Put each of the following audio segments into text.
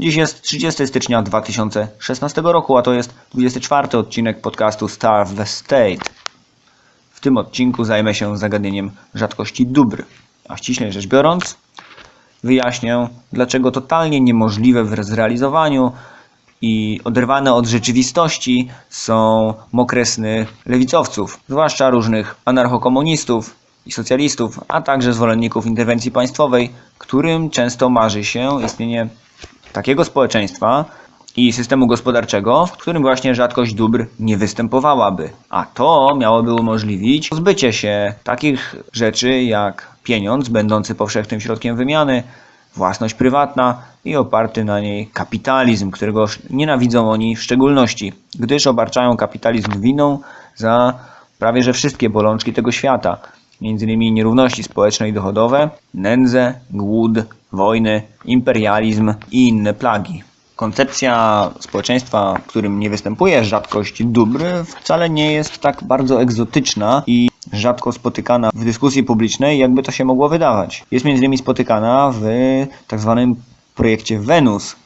Dziś jest 30 stycznia 2016 roku, a to jest 24 odcinek podcastu Star of the State. W tym odcinku zajmę się zagadnieniem rzadkości dóbr, a ściślej rzecz biorąc, wyjaśnię, dlaczego totalnie niemożliwe w zrealizowaniu i oderwane od rzeczywistości są mokre sny lewicowców, zwłaszcza różnych anarchokomunistów i socjalistów, a także zwolenników interwencji państwowej, którym często marzy się istnienie takiego społeczeństwa i systemu gospodarczego, w którym właśnie rzadkość dóbr nie występowałaby. A to miałoby umożliwić pozbycie się takich rzeczy jak pieniądz, będący powszechnym środkiem wymiany, własność prywatna i oparty na niej kapitalizm, którego nienawidzą oni w szczególności, gdyż obarczają kapitalizm winą za prawie że wszystkie bolączki tego świata, m.in. nierówności społeczne i dochodowe, nędzę, głód, wojny, imperializm i inne plagi. Koncepcja społeczeństwa, w którym nie występuje rzadkość dóbr, wcale nie jest tak bardzo egzotyczna i rzadko spotykana w dyskusji publicznej, jakby to się mogło wydawać. Jest między innymi spotykana w tak zwanym projekcie Wenus,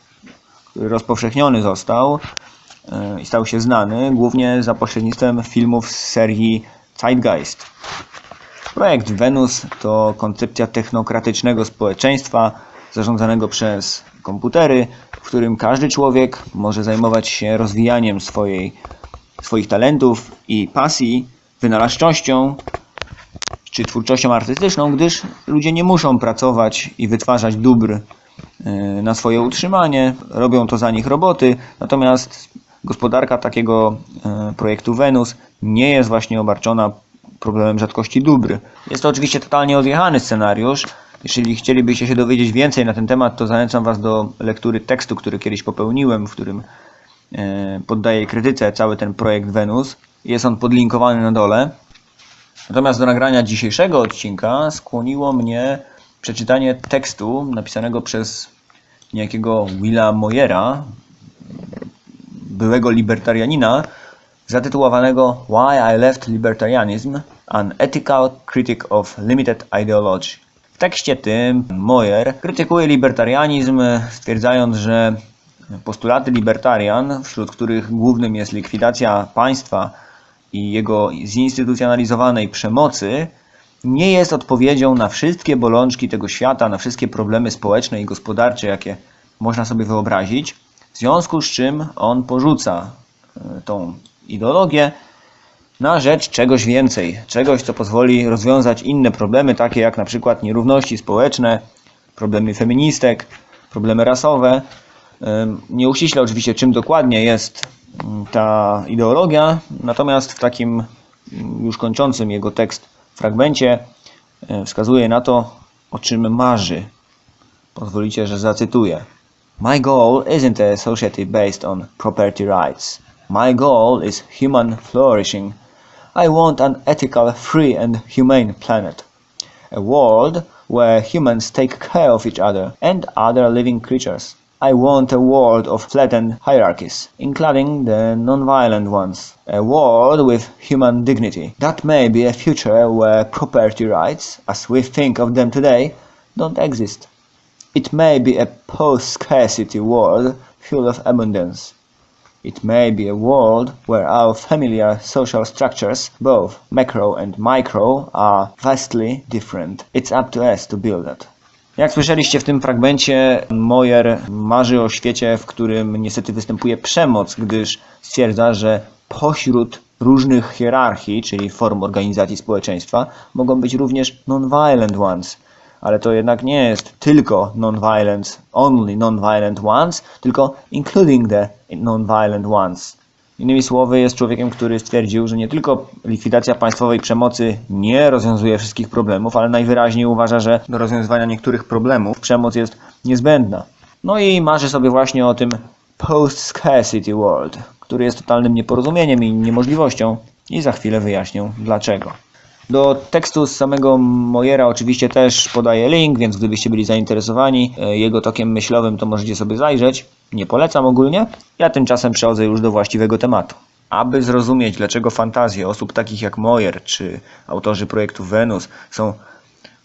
który rozpowszechniony został e, i stał się znany głównie za pośrednictwem filmów z serii Zeitgeist. Projekt Wenus to koncepcja technokratycznego społeczeństwa zarządzanego przez komputery, w którym każdy człowiek może zajmować się rozwijaniem swojej, swoich talentów i pasji, wynalazczością czy twórczością artystyczną, gdyż ludzie nie muszą pracować i wytwarzać dóbr y, na swoje utrzymanie, robią to za nich roboty, natomiast gospodarka takiego y, projektu Wenus nie jest właśnie obarczona problemem rzadkości dóbr. Jest to oczywiście totalnie odjechany scenariusz. Jeżeli chcielibyście się dowiedzieć więcej na ten temat, to zachęcam Was do lektury tekstu, który kiedyś popełniłem, w którym e, poddaję krytyce cały ten projekt Wenus. Jest on podlinkowany na dole. Natomiast do nagrania dzisiejszego odcinka skłoniło mnie przeczytanie tekstu napisanego przez niejakiego Willa Moyera, byłego libertarianina, zatytułowanego Why I Left Libertarianism An Ethical Critic of Limited Ideology. W tekście tym Moyer krytykuje libertarianizm, stwierdzając, że postulaty libertarian, wśród których głównym jest likwidacja państwa i jego zinstytucjonalizowanej przemocy, nie jest odpowiedzią na wszystkie bolączki tego świata, na wszystkie problemy społeczne i gospodarcze, jakie można sobie wyobrazić, w związku z czym on porzuca e, tą ideologię na rzecz czegoś więcej, czegoś, co pozwoli rozwiązać inne problemy, takie jak na przykład nierówności społeczne, problemy feministek, problemy rasowe. Nie uściśle oczywiście, czym dokładnie jest ta ideologia, natomiast w takim już kończącym jego tekst fragmencie wskazuje na to, o czym marzy. Pozwolicie, że zacytuję. My goal isn't a society based on property rights. My goal is human flourishing. I want an ethical, free and humane planet. A world where humans take care of each other and other living creatures. I want a world of flattened hierarchies, including the non-violent ones. A world with human dignity. That may be a future where property rights, as we think of them today, don't exist. It may be a post-scarcity world full of abundance. It may be a world where our familiar social structures, both macro and micro, are vastly different. It's up to us to build that. Jak słyszeliście w tym fragmencie, Moyer marzy o świecie, w którym niestety występuje przemoc, gdyż stwierdza, że pośród różnych hierarchii, czyli form organizacji społeczeństwa, mogą być również non-violent ones – ale to jednak nie jest tylko non-violence, only non-violent ones, tylko including the non-violent ones. Innymi słowy, jest człowiekiem, który stwierdził, że nie tylko likwidacja państwowej przemocy nie rozwiązuje wszystkich problemów, ale najwyraźniej uważa, że do rozwiązywania niektórych problemów przemoc jest niezbędna. No i marzy sobie właśnie o tym post-scarcity world, który jest totalnym nieporozumieniem i niemożliwością i za chwilę wyjaśnię dlaczego. Do tekstu z samego Mojera oczywiście też podaję link, więc gdybyście byli zainteresowani e, jego tokiem myślowym, to możecie sobie zajrzeć. Nie polecam ogólnie. Ja tymczasem przechodzę już do właściwego tematu. Aby zrozumieć, dlaczego fantazje osób takich jak Moyer czy autorzy projektu Wenus są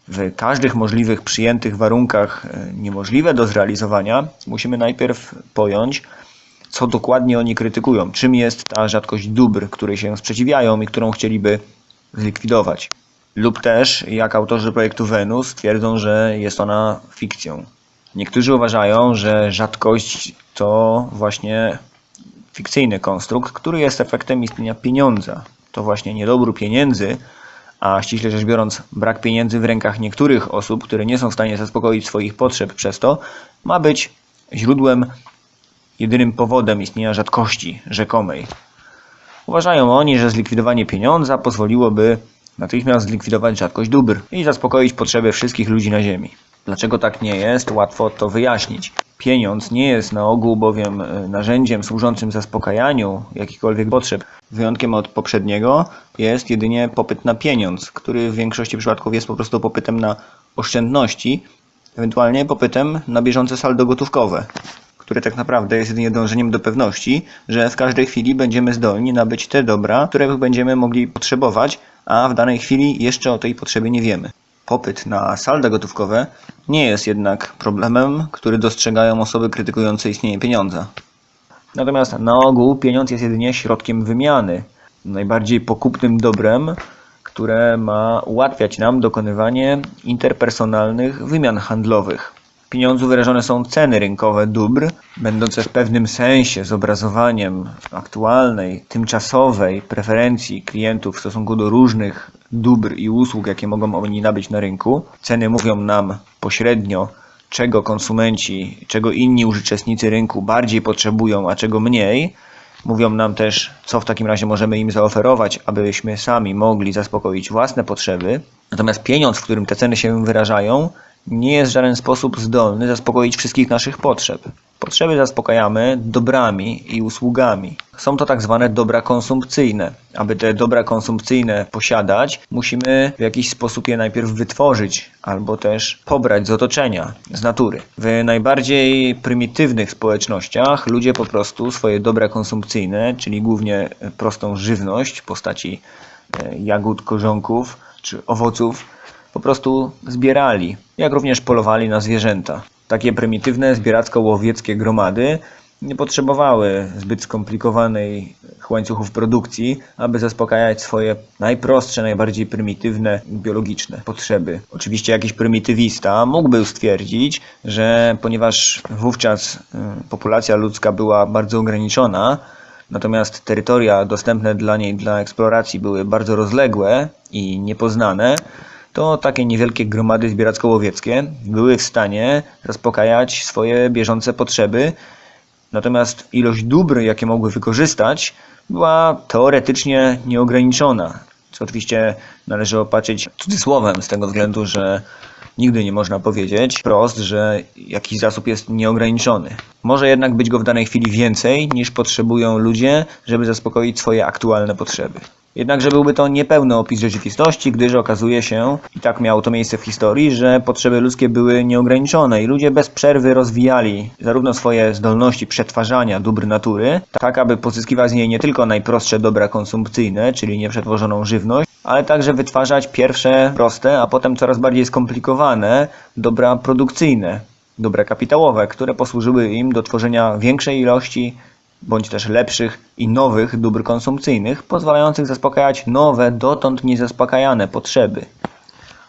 w każdych możliwych przyjętych warunkach e, niemożliwe do zrealizowania, musimy najpierw pojąć, co dokładnie oni krytykują, czym jest ta rzadkość dóbr, której się sprzeciwiają i którą chcieliby zlikwidować. Lub też, jak autorzy projektu Wenus, twierdzą, że jest ona fikcją. Niektórzy uważają, że rzadkość to właśnie fikcyjny konstrukt, który jest efektem istnienia pieniądza. To właśnie niedobór pieniędzy, a ściśle rzecz biorąc brak pieniędzy w rękach niektórych osób, które nie są w stanie zaspokoić swoich potrzeb przez to, ma być źródłem, jedynym powodem istnienia rzadkości rzekomej. Uważają oni, że zlikwidowanie pieniądza pozwoliłoby natychmiast zlikwidować rzadkość dóbr i zaspokoić potrzeby wszystkich ludzi na Ziemi. Dlaczego tak nie jest, łatwo to wyjaśnić. Pieniądz nie jest na ogół bowiem e, narzędziem służącym zaspokajaniu jakichkolwiek potrzeb. Wyjątkiem od poprzedniego jest jedynie popyt na pieniądz, który w większości przypadków jest po prostu popytem na oszczędności, ewentualnie popytem na bieżące saldo gotówkowe, które tak naprawdę jest jedynie dążeniem do pewności, że w każdej chwili będziemy zdolni nabyć te dobra, których będziemy mogli potrzebować, a w danej chwili jeszcze o tej potrzebie nie wiemy. Popyt na salda gotówkowe nie jest jednak problemem, który dostrzegają osoby krytykujące istnienie pieniądza. Natomiast na ogół pieniądz jest jedynie środkiem wymiany, najbardziej pokupnym dobrem, które ma ułatwiać nam dokonywanie interpersonalnych wymian handlowych. Pieniądzu wyrażone są ceny rynkowe dóbr, będące w pewnym sensie zobrazowaniem aktualnej, tymczasowej preferencji klientów w stosunku do różnych dóbr i usług, jakie mogą oni nabyć na rynku. Ceny mówią nam pośrednio, czego konsumenci, czego inni uczestnicy rynku bardziej potrzebują, a czego mniej. Mówią nam też, co w takim razie możemy im zaoferować, abyśmy sami mogli zaspokoić własne potrzeby. Natomiast pieniądz, w którym te ceny się wyrażają, nie jest w żaden sposób zdolny zaspokoić wszystkich naszych potrzeb. Potrzeby zaspokajamy dobrami i usługami. Są to tak zwane dobra konsumpcyjne. Aby te dobra konsumpcyjne posiadać, musimy w jakiś sposób je najpierw wytworzyć albo też pobrać z otoczenia, z natury. W najbardziej prymitywnych społecznościach ludzie po prostu swoje dobra konsumpcyjne, czyli głównie prostą żywność w postaci e, jagód, korzonków czy owoców, po prostu zbierali, jak również polowali na zwierzęta. Takie prymitywne zbieracko-łowieckie gromady nie potrzebowały zbyt skomplikowanej łańcuchów produkcji, aby zaspokajać swoje najprostsze, najbardziej prymitywne biologiczne potrzeby. Oczywiście jakiś prymitywista mógłby stwierdzić, że ponieważ wówczas y, populacja ludzka była bardzo ograniczona, natomiast terytoria dostępne dla niej dla eksploracji były bardzo rozległe i niepoznane, to takie niewielkie gromady zbieracko-łowieckie były w stanie zaspokajać swoje bieżące potrzeby, natomiast ilość dóbr, jakie mogły wykorzystać, była teoretycznie nieograniczona. Co oczywiście należy opatrzyć cudzysłowem, z tego względu, że nigdy nie można powiedzieć wprost, że jakiś zasób jest nieograniczony. Może jednak być go w danej chwili więcej, niż potrzebują ludzie, żeby zaspokoić swoje aktualne potrzeby. Jednakże byłby to niepełny opis rzeczywistości, gdyż okazuje się, i tak miało to miejsce w historii, że potrzeby ludzkie były nieograniczone i ludzie bez przerwy rozwijali zarówno swoje zdolności przetwarzania dóbr natury, tak aby pozyskiwać z niej nie tylko najprostsze dobra konsumpcyjne, czyli nieprzetworzoną żywność, ale także wytwarzać pierwsze proste, a potem coraz bardziej skomplikowane dobra produkcyjne, dobra kapitałowe, które posłużyły im do tworzenia większej ilości bądź też lepszych i nowych dóbr konsumpcyjnych, pozwalających zaspokajać nowe, dotąd niezaspokajane potrzeby.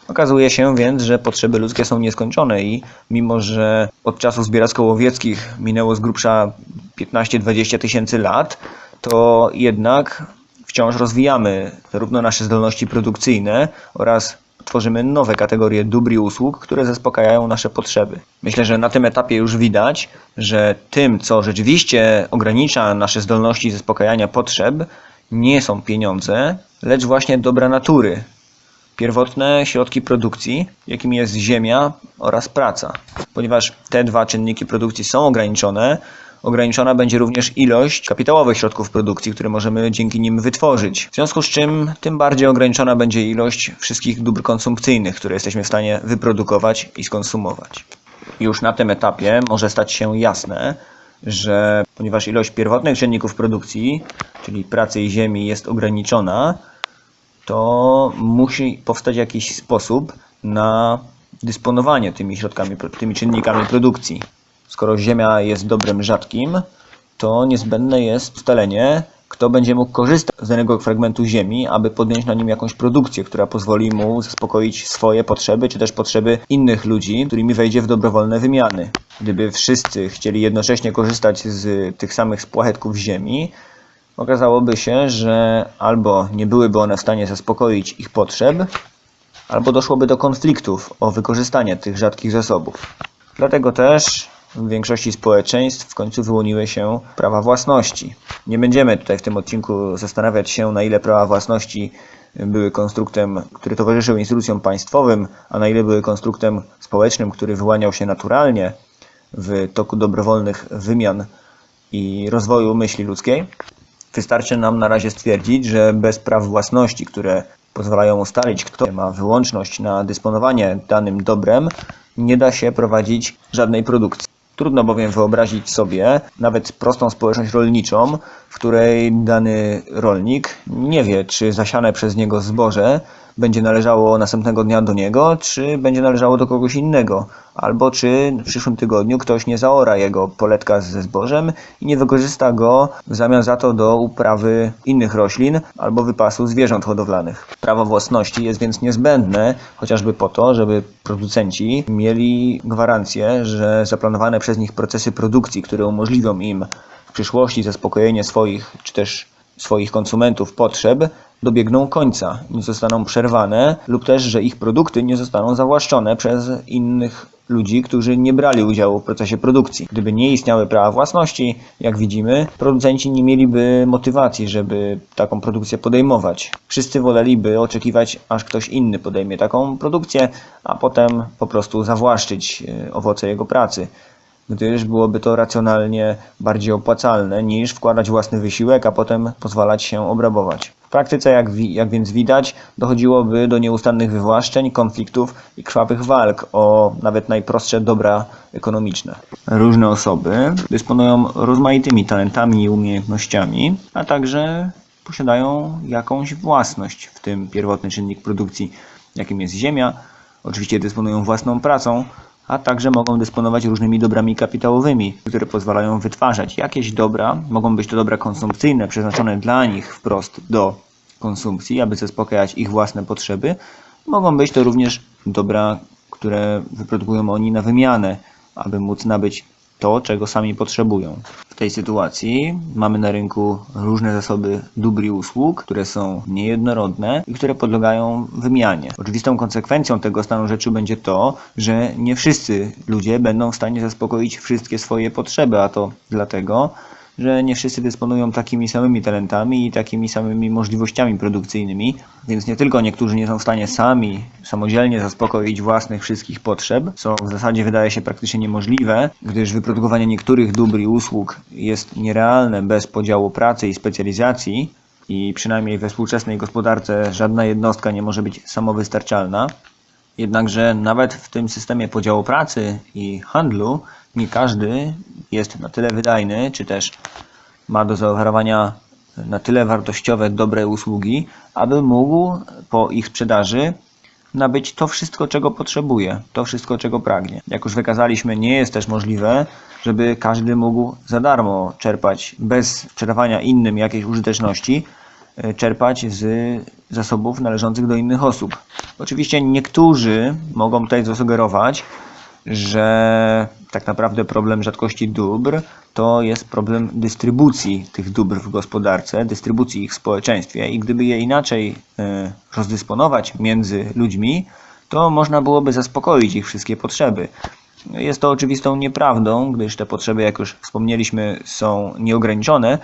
Okazuje się więc, że potrzeby ludzkie są nieskończone i mimo, że od czasów zbieracko-łowieckich minęło z grubsza 15-20 tysięcy lat, to jednak wciąż rozwijamy zarówno nasze zdolności produkcyjne oraz tworzymy nowe kategorie dóbr i usług, które zaspokajają nasze potrzeby. Myślę, że na tym etapie już widać, że tym, co rzeczywiście ogranicza nasze zdolności zaspokajania potrzeb, nie są pieniądze, lecz właśnie dobra natury. Pierwotne środki produkcji, jakimi jest ziemia oraz praca. Ponieważ te dwa czynniki produkcji są ograniczone, ograniczona będzie również ilość kapitałowych środków produkcji, które możemy dzięki nim wytworzyć. W związku z czym tym bardziej ograniczona będzie ilość wszystkich dóbr konsumpcyjnych, które jesteśmy w stanie wyprodukować i skonsumować. Już na tym etapie może stać się jasne, że ponieważ ilość pierwotnych czynników produkcji, czyli pracy i ziemi jest ograniczona, to musi powstać jakiś sposób na dysponowanie tymi środkami, tymi czynnikami produkcji. Skoro ziemia jest dobrem rzadkim, to niezbędne jest ustalenie, kto będzie mógł korzystać z danego fragmentu ziemi, aby podjąć na nim jakąś produkcję, która pozwoli mu zaspokoić swoje potrzeby, czy też potrzeby innych ludzi, którymi wejdzie w dobrowolne wymiany. Gdyby wszyscy chcieli jednocześnie korzystać z tych samych spłachetków ziemi, okazałoby się, że albo nie byłyby one w stanie zaspokoić ich potrzeb, albo doszłoby do konfliktów o wykorzystanie tych rzadkich zasobów. Dlatego też w większości społeczeństw w końcu wyłoniły się prawa własności. Nie będziemy tutaj w tym odcinku zastanawiać się, na ile prawa własności były konstruktem, który towarzyszył instytucjom państwowym, a na ile były konstruktem społecznym, który wyłaniał się naturalnie w toku dobrowolnych wymian i rozwoju myśli ludzkiej. Wystarczy nam na razie stwierdzić, że bez praw własności, które pozwalają ustalić, kto ma wyłączność na dysponowanie danym dobrem, nie da się prowadzić żadnej produkcji. Trudno bowiem wyobrazić sobie nawet prostą społeczność rolniczą, w której dany rolnik nie wie, czy zasiane przez niego zboże będzie należało następnego dnia do niego, czy będzie należało do kogoś innego, albo czy w przyszłym tygodniu ktoś nie zaora jego poletka ze zbożem i nie wykorzysta go w zamian za to do uprawy innych roślin albo wypasu zwierząt hodowlanych. Prawo własności jest więc niezbędne chociażby po to, żeby producenci mieli gwarancję, że zaplanowane przez nich procesy produkcji, które umożliwią im w przyszłości zaspokojenie swoich czy też swoich konsumentów potrzeb dobiegną końca, nie zostaną przerwane lub też, że ich produkty nie zostaną zawłaszczone przez innych ludzi, którzy nie brali udziału w procesie produkcji. Gdyby nie istniały prawa własności, jak widzimy, producenci nie mieliby motywacji, żeby taką produkcję podejmować. Wszyscy woleliby oczekiwać, aż ktoś inny podejmie taką produkcję, a potem po prostu zawłaszczyć e, owoce jego pracy gdyż byłoby to racjonalnie bardziej opłacalne niż wkładać własny wysiłek, a potem pozwalać się obrabować. Praktyce, jak, wi- jak więc widać, dochodziłoby do nieustannych wywłaszczeń, konfliktów i krwawych walk o nawet najprostsze dobra ekonomiczne. Różne osoby dysponują rozmaitymi talentami i umiejętnościami, a także posiadają jakąś własność, w tym pierwotny czynnik produkcji, jakim jest ziemia. Oczywiście dysponują własną pracą, a także mogą dysponować różnymi dobrami kapitałowymi, które pozwalają wytwarzać jakieś dobra. Mogą być to dobra konsumpcyjne, przeznaczone dla nich wprost do konsumpcji, aby zaspokajać ich własne potrzeby. Mogą być to również dobra, które wyprodukują oni na wymianę, aby móc nabyć to, czego sami potrzebują. W tej sytuacji mamy na rynku różne zasoby dóbr i usług, które są niejednorodne i które podlegają wymianie. Oczywistą konsekwencją tego stanu rzeczy będzie to, że nie wszyscy ludzie będą w stanie zaspokoić wszystkie swoje potrzeby, a to dlatego, że nie wszyscy dysponują takimi samymi talentami i takimi samymi możliwościami produkcyjnymi, więc nie tylko niektórzy nie są w stanie sami, samodzielnie zaspokoić własnych wszystkich potrzeb, co w zasadzie wydaje się praktycznie niemożliwe, gdyż wyprodukowanie niektórych dóbr i usług jest nierealne bez podziału pracy i specjalizacji i przynajmniej we współczesnej gospodarce żadna jednostka nie może być samowystarczalna. Jednakże nawet w tym systemie podziału pracy i handlu nie każdy jest na tyle wydajny, czy też ma do zaoferowania na tyle wartościowe, dobre usługi, aby mógł po ich sprzedaży nabyć to wszystko, czego potrzebuje, to wszystko, czego pragnie. Jak już wykazaliśmy, nie jest też możliwe, żeby każdy mógł za darmo czerpać bez sprzedawania innym jakiejś użyteczności, e, czerpać z zasobów należących do innych osób. Oczywiście niektórzy mogą tutaj zasugerować, że tak naprawdę problem rzadkości dóbr to jest problem dystrybucji tych dóbr w gospodarce, dystrybucji ich w społeczeństwie i gdyby je inaczej e, rozdysponować między ludźmi, to można byłoby zaspokoić ich wszystkie potrzeby. Jest to oczywistą nieprawdą, gdyż te potrzeby, jak już wspomnieliśmy, są nieograniczone.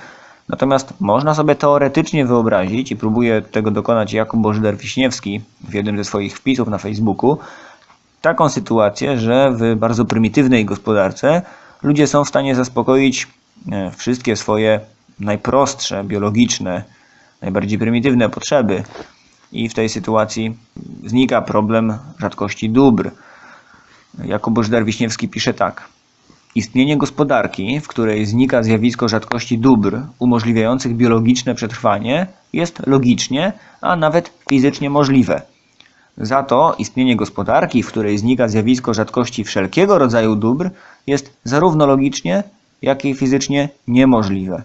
Natomiast można sobie teoretycznie wyobrazić, i próbuje tego dokonać Jakub Bożyder-Wiśniewski w jednym ze swoich wpisów na Facebooku, taką sytuację, że w bardzo prymitywnej gospodarce ludzie są w stanie zaspokoić e, wszystkie swoje najprostsze, biologiczne, najbardziej prymitywne potrzeby. I w tej sytuacji znika problem rzadkości dóbr. Jakub Bożdar-Wiśniewski pisze tak. Istnienie gospodarki, w której znika zjawisko rzadkości dóbr umożliwiających biologiczne przetrwanie, jest logicznie, a nawet fizycznie możliwe. Za to istnienie gospodarki, w której znika zjawisko rzadkości wszelkiego rodzaju dóbr, jest zarówno logicznie, jak i fizycznie niemożliwe.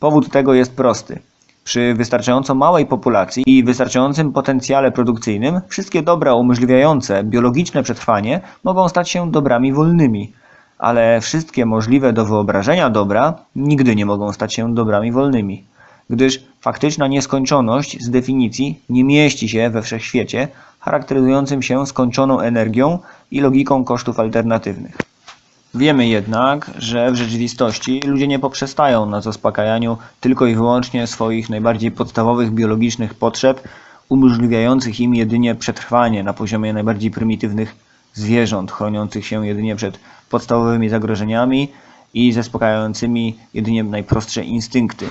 Powód tego jest prosty. Przy wystarczająco małej populacji i wystarczającym potencjale produkcyjnym, wszystkie dobra umożliwiające biologiczne przetrwanie mogą stać się dobrami wolnymi, ale wszystkie możliwe do wyobrażenia dobra nigdy nie mogą stać się dobrami wolnymi, gdyż faktyczna nieskończoność z definicji nie mieści się we wszechświecie charakteryzującym się skończoną energią i logiką kosztów alternatywnych. Wiemy jednak, że w rzeczywistości ludzie nie poprzestają na zaspokajaniu tylko i wyłącznie swoich najbardziej podstawowych biologicznych potrzeb, umożliwiających im jedynie przetrwanie na poziomie najbardziej prymitywnych zwierząt, chroniących się jedynie przed podstawowymi zagrożeniami i zaspokajającymi jedynie najprostsze instynkty.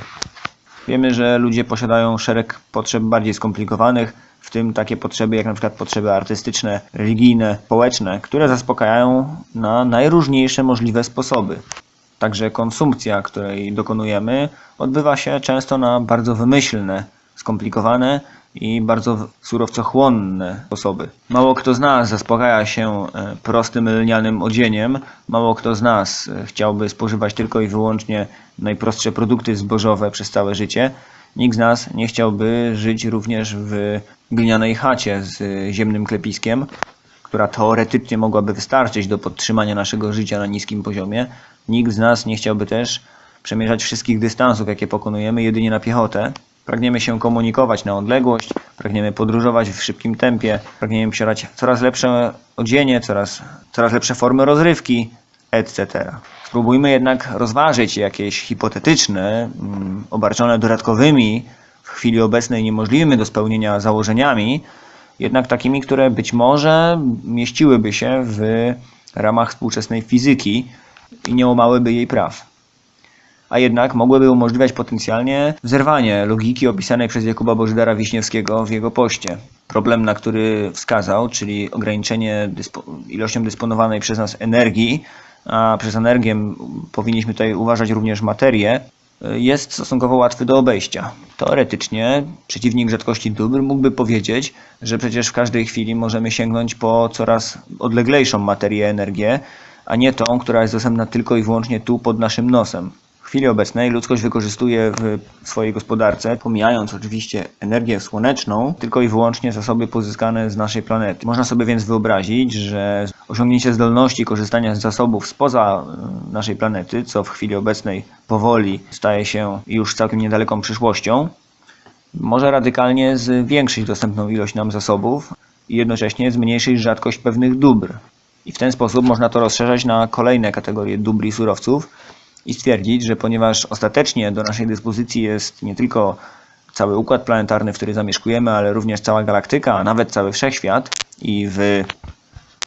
Wiemy, że ludzie posiadają szereg potrzeb bardziej skomplikowanych, w tym takie potrzeby jak na przykład potrzeby artystyczne, religijne, społeczne, które zaspokajają na najróżniejsze możliwe sposoby. Także konsumpcja, której dokonujemy, odbywa się często na bardzo wymyślne, skomplikowane i bardzo surowcochłonne sposoby. Mało kto z nas zaspokaja się e, prostym lnianym odzieniem, mało kto z nas e, chciałby spożywać tylko i wyłącznie najprostsze produkty zbożowe przez całe życie. Nikt z nas nie chciałby żyć również w glinianej chacie z ziemnym klepiskiem, która teoretycznie mogłaby wystarczyć do podtrzymania naszego życia na niskim poziomie. Nikt z nas nie chciałby też przemierzać wszystkich dystansów, jakie pokonujemy, jedynie na piechotę. Pragniemy się komunikować na odległość, pragniemy podróżować w szybkim tempie, pragniemy posiadać coraz lepsze odzienie, coraz, coraz lepsze formy rozrywki, etc. Spróbujmy jednak rozważyć jakieś hipotetyczne, mm, obarczone dodatkowymi, w chwili obecnej niemożliwymi do spełnienia założeniami, jednak takimi, które być może mieściłyby się w ramach współczesnej fizyki i nie łamałyby jej praw a jednak mogłyby umożliwiać potencjalnie zerwanie logiki opisanej przez Jakuba Bożydara Wiśniewskiego w jego poście. Problem, na który wskazał, czyli ograniczenie dyspo ilością dysponowanej przez nas energii, a przez energię powinniśmy tutaj uważać również materię, jest stosunkowo łatwy do obejścia. Teoretycznie przeciwnik rzadkości dóbr mógłby powiedzieć, że przecież w każdej chwili możemy sięgnąć po coraz odleglejszą materię, energię, a nie tą, która jest dostępna tylko i wyłącznie tu pod naszym nosem. Chwili obecnej ludzkość wykorzystuje w swojej gospodarce, pomijając oczywiście energię słoneczną, tylko i wyłącznie zasoby pozyskane z naszej planety. Można sobie więc wyobrazić, że osiągnięcie zdolności korzystania z zasobów spoza e, naszej planety, co w chwili obecnej powoli staje się już całkiem niedaleką przyszłością, może radykalnie zwiększyć dostępną ilość nam zasobów i jednocześnie zmniejszyć rzadkość pewnych dóbr. I w ten sposób można to rozszerzać na kolejne kategorie dóbr i surowców, i stwierdzić, że ponieważ ostatecznie do naszej dyspozycji jest nie tylko cały układ planetarny, w który zamieszkujemy, ale również cała galaktyka, a nawet cały wszechświat i w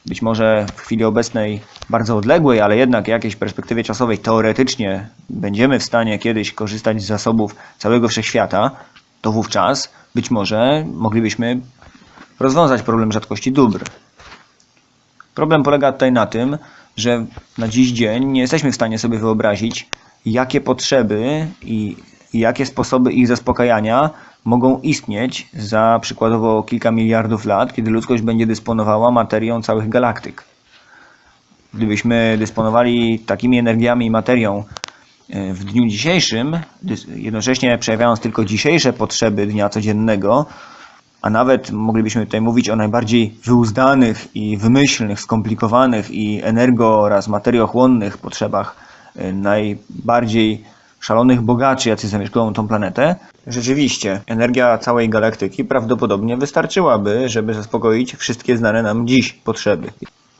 być może w chwili obecnej bardzo odległej, ale jednak jakiejś perspektywie czasowej teoretycznie będziemy w stanie kiedyś korzystać z zasobów całego wszechświata, to wówczas być może moglibyśmy rozwiązać problem rzadkości dóbr. Problem polega tutaj na tym, że na dziś dzień nie jesteśmy w stanie sobie wyobrazić, jakie potrzeby i jakie sposoby ich zaspokajania mogą istnieć za przykładowo kilka miliardów lat, kiedy ludzkość będzie dysponowała materią całych galaktyk. Gdybyśmy dysponowali takimi energiami i materią e, w dniu dzisiejszym, jednocześnie przejawiając tylko dzisiejsze potrzeby dnia codziennego, a nawet moglibyśmy tutaj mówić o najbardziej wyuzdanych i wymyślnych, skomplikowanych i energo oraz materiochłonnych potrzebach y, najbardziej szalonych bogaczy, jacy zamieszkują tą planetę, rzeczywiście energia całej galaktyki prawdopodobnie wystarczyłaby, żeby zaspokoić wszystkie znane nam dziś potrzeby.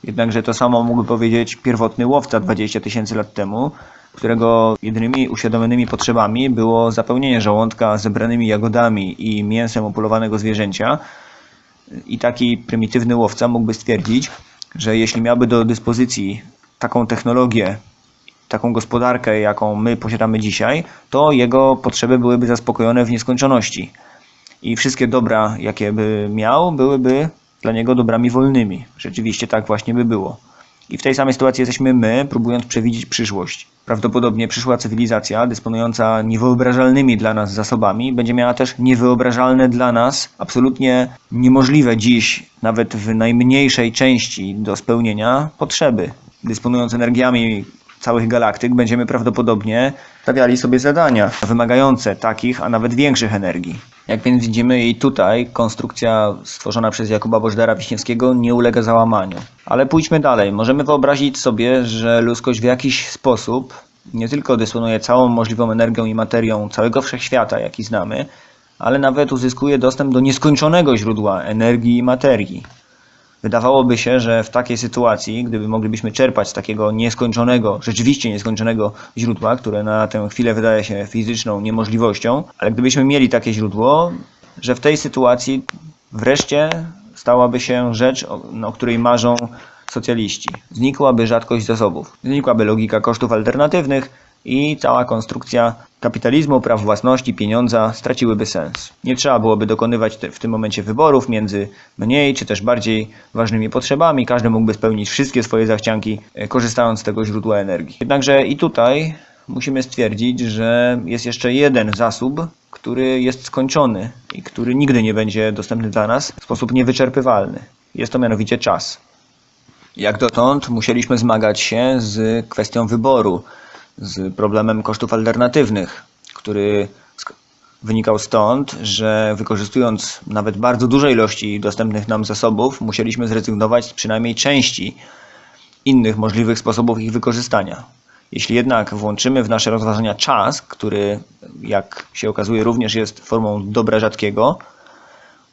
Jednakże to samo mógłby powiedzieć pierwotny łowca 20 tysięcy lat temu, którego jedynymi uświadomionymi potrzebami było zapełnienie żołądka zebranymi jagodami i mięsem opolowanego zwierzęcia. I taki prymitywny łowca mógłby stwierdzić, że jeśli miałby do dyspozycji taką technologię, taką gospodarkę, jaką my posiadamy dzisiaj, to jego potrzeby byłyby zaspokojone w nieskończoności. I wszystkie dobra, jakie by miał, byłyby dla niego dobrami wolnymi. Rzeczywiście tak właśnie by było. I w tej samej sytuacji jesteśmy my, próbując przewidzieć przyszłość. Prawdopodobnie przyszła cywilizacja, dysponująca niewyobrażalnymi dla nas zasobami, będzie miała też niewyobrażalne dla nas, absolutnie niemożliwe dziś, nawet w najmniejszej części do spełnienia, potrzeby. Dysponując energiami całych galaktyk, będziemy prawdopodobnie stawiali sobie zadania wymagające takich, a nawet większych energii. Jak więc widzimy i tutaj konstrukcja stworzona przez Jakuba Bożdara Wiśniewskiego nie ulega załamaniu. Ale pójdźmy dalej. Możemy wyobrazić sobie, że ludzkość w jakiś sposób nie tylko dysponuje całą możliwą energią i materią całego wszechświata, jaki znamy, ale nawet uzyskuje dostęp do nieskończonego źródła energii i materii. Wydawałoby się, że w takiej sytuacji, gdyby moglibyśmy czerpać z takiego nieskończonego, rzeczywiście nieskończonego źródła, które na tę chwilę wydaje się fizyczną niemożliwością, ale gdybyśmy mieli takie źródło, że w tej sytuacji wreszcie stałaby się rzecz, o, o której marzą socjaliści. Znikłaby rzadkość zasobów, znikłaby logika kosztów alternatywnych i cała konstrukcja kapitalizmu, praw własności, pieniądza straciłyby sens. Nie trzeba byłoby dokonywać w tym momencie wyborów między mniej czy też bardziej ważnymi potrzebami. Każdy mógłby spełnić wszystkie swoje zachcianki, e, korzystając z tego źródła energii. Jednakże i tutaj musimy stwierdzić, że jest jeszcze jeden zasób, który jest skończony i który nigdy nie będzie dostępny dla nas w sposób niewyczerpywalny. Jest to mianowicie czas. Jak dotąd musieliśmy zmagać się z kwestią wyboru, z problemem kosztów alternatywnych, który wynikał stąd, że wykorzystując nawet bardzo duże ilości dostępnych nam zasobów, musieliśmy zrezygnować z przynajmniej części innych możliwych sposobów ich wykorzystania. Jeśli jednak włączymy w nasze rozważania czas, który, jak się okazuje, również jest formą dobra rzadkiego,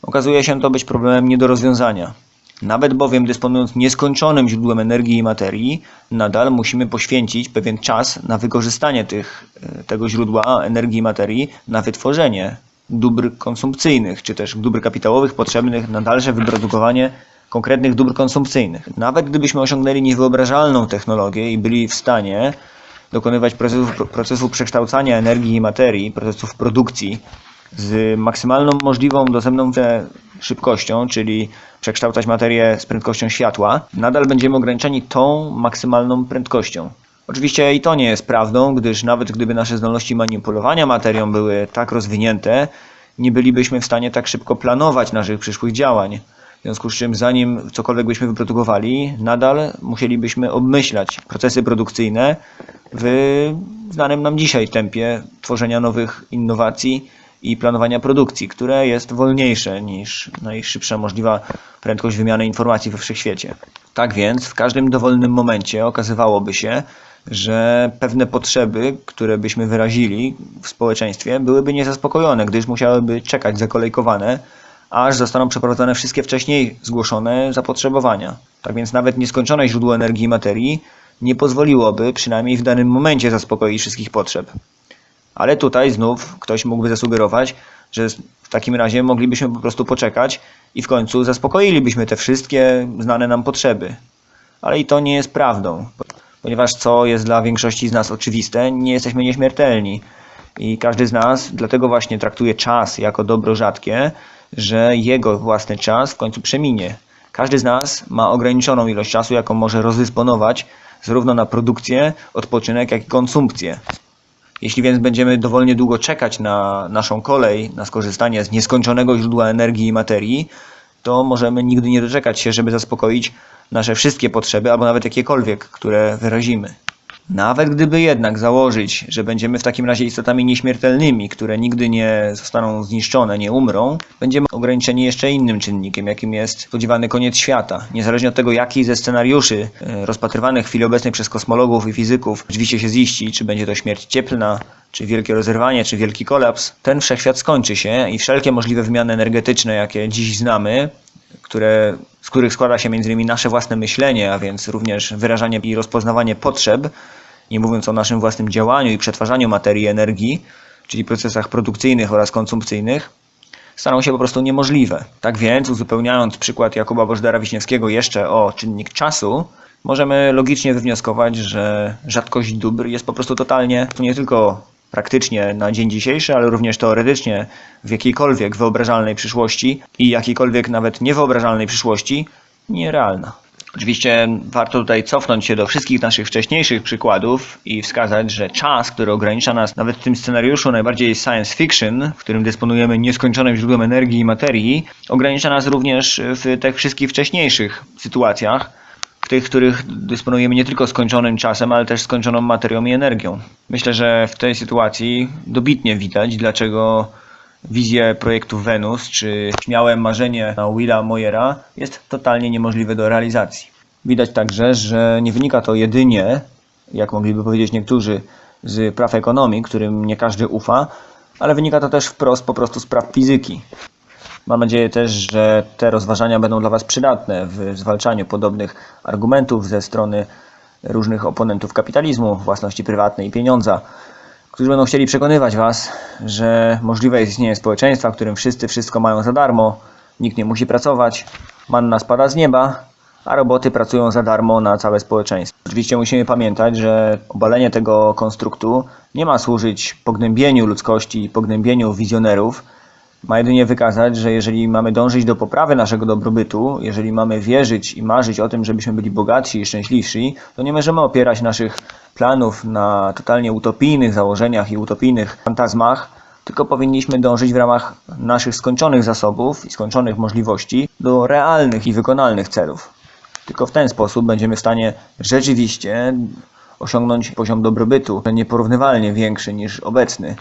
okazuje się to być problemem nie do rozwiązania. Nawet bowiem dysponując nieskończonym źródłem energii i materii, nadal musimy poświęcić pewien czas na wykorzystanie tych, e, tego źródła energii i materii na wytworzenie dóbr konsumpcyjnych, czy też dóbr kapitałowych potrzebnych na dalsze wyprodukowanie konkretnych dóbr konsumpcyjnych. Nawet gdybyśmy osiągnęli niewyobrażalną technologię i byli w stanie dokonywać procesów, procesu przekształcania energii i materii, procesów produkcji z maksymalną możliwą dostępną szybkością, czyli przekształcać materię z prędkością światła, nadal będziemy ograniczeni tą maksymalną prędkością. Oczywiście i to nie jest prawdą, gdyż nawet gdyby nasze zdolności manipulowania materią były tak rozwinięte, nie bylibyśmy w stanie tak szybko planować naszych przyszłych działań. W związku z czym, zanim cokolwiek byśmy wyprodukowali, nadal musielibyśmy obmyślać procesy produkcyjne w znanym nam dzisiaj tempie tworzenia nowych innowacji i planowania produkcji, które jest wolniejsze niż najszybsza możliwa prędkość wymiany informacji we wszechświecie. Tak więc w każdym dowolnym momencie okazywałoby się, że pewne potrzeby, które byśmy wyrazili w społeczeństwie, byłyby niezaspokojone, gdyż musiałyby czekać zakolejkowane, aż zostaną przeprowadzone wszystkie wcześniej zgłoszone zapotrzebowania. Tak więc nawet nieskończone źródło energii i materii nie pozwoliłoby przynajmniej w danym momencie zaspokoić wszystkich potrzeb. Ale tutaj znów ktoś mógłby zasugerować, że w takim razie moglibyśmy po prostu poczekać i w końcu zaspokoilibyśmy te wszystkie znane nam potrzeby. Ale i to nie jest prawdą, ponieważ co jest dla większości z nas oczywiste, nie jesteśmy nieśmiertelni. I każdy z nas dlatego właśnie traktuje czas jako dobro rzadkie, że jego własny czas w końcu przeminie. Każdy z nas ma ograniczoną ilość czasu, jaką może rozdysponować zarówno na produkcję, odpoczynek, jak i konsumpcję. Jeśli więc będziemy dowolnie długo czekać na naszą kolej, na skorzystanie z nieskończonego źródła energii i materii, to możemy nigdy nie doczekać się, żeby zaspokoić nasze wszystkie potrzeby, albo nawet jakiekolwiek, które wyrazimy. Nawet gdyby jednak założyć, że będziemy w takim razie istotami nieśmiertelnymi, które nigdy nie zostaną zniszczone, nie umrą, będziemy ograniczeni jeszcze innym czynnikiem, jakim jest spodziewany koniec świata. Niezależnie od tego, jaki ze scenariuszy e, rozpatrywanych w chwili obecnej przez kosmologów i fizyków rzeczywiście się ziści, czy będzie to śmierć cieplna, czy wielkie rozerwanie, czy wielki kolaps, ten wszechświat skończy się i wszelkie możliwe wymiany energetyczne, jakie dziś znamy, które, z których składa się m.in. nasze własne myślenie, a więc również wyrażanie i rozpoznawanie potrzeb, nie mówiąc o naszym własnym działaniu i przetwarzaniu materii i energii, czyli procesach produkcyjnych oraz konsumpcyjnych, staną się po prostu niemożliwe. Tak więc, uzupełniając przykład Jakuba Bożdara Wiśniewskiego jeszcze o czynnik czasu, możemy logicznie wywnioskować, że rzadkość dóbr jest po prostu totalnie, to nie tylko praktycznie na dzień dzisiejszy, ale również teoretycznie w jakiejkolwiek wyobrażalnej przyszłości i jakiejkolwiek nawet niewyobrażalnej przyszłości nierealna. Oczywiście warto tutaj cofnąć się do wszystkich naszych wcześniejszych przykładów i wskazać, że czas, który ogranicza nas nawet w tym scenariuszu najbardziej science fiction, w którym dysponujemy nieskończonym źródłem energii i materii, ogranicza nas również w tych wszystkich wcześniejszych sytuacjach, tych, których dysponujemy nie tylko skończonym czasem, ale też skończoną materią i energią. Myślę, że w tej sytuacji dobitnie widać, dlaczego wizję projektu Wenus, czy śmiałe marzenie na Willa Moyera jest totalnie niemożliwe do realizacji. Widać także, że nie wynika to jedynie, jak mogliby powiedzieć niektórzy, z praw ekonomii, którym nie każdy ufa, ale wynika to też wprost po prostu z praw fizyki. Mam nadzieję też, że te rozważania będą dla Was przydatne w zwalczaniu podobnych argumentów ze strony różnych oponentów kapitalizmu, własności prywatnej i pieniądza, którzy będą chcieli przekonywać Was, że możliwe jest istnienie społeczeństwa, w którym wszyscy wszystko mają za darmo, nikt nie musi pracować, manna spada z nieba, a roboty pracują za darmo na całe społeczeństwo. Oczywiście musimy pamiętać, że obalenie tego konstruktu nie ma służyć pognębieniu ludzkości i pognębieniu wizjonerów, ma jedynie wykazać, że jeżeli mamy dążyć do poprawy naszego dobrobytu, jeżeli mamy wierzyć i marzyć o tym, żebyśmy byli bogatsi i szczęśliwsi, to nie możemy opierać naszych planów na totalnie utopijnych założeniach i utopijnych fantazmach, tylko powinniśmy dążyć w ramach naszych skończonych zasobów i skończonych możliwości do realnych i wykonalnych celów. Tylko w ten sposób będziemy w stanie rzeczywiście osiągnąć poziom dobrobytu nieporównywalnie większy niż obecny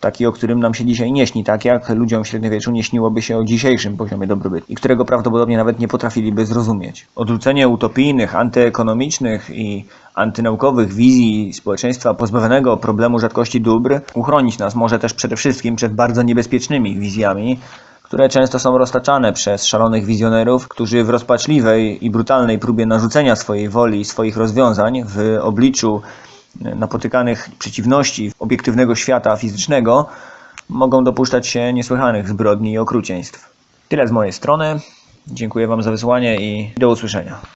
taki, o którym nam się dzisiaj nie śni, tak jak ludziom w średniowieczu nie śniłoby się o dzisiejszym poziomie dobrobytu i którego prawdopodobnie nawet nie potrafiliby zrozumieć. Odrzucenie utopijnych, antyekonomicznych i antynaukowych wizji społeczeństwa pozbawionego problemu rzadkości dóbr uchronić nas może też przede wszystkim przed bardzo niebezpiecznymi wizjami, które często są roztaczane przez szalonych wizjonerów, którzy w rozpaczliwej i brutalnej próbie narzucenia swojej woli i swoich rozwiązań w obliczu napotykanych przeciwności obiektywnego świata fizycznego mogą dopuszczać się niesłychanych zbrodni i okrucieństw. Tyle z mojej strony. Dziękuję Wam za wysłanie i do usłyszenia.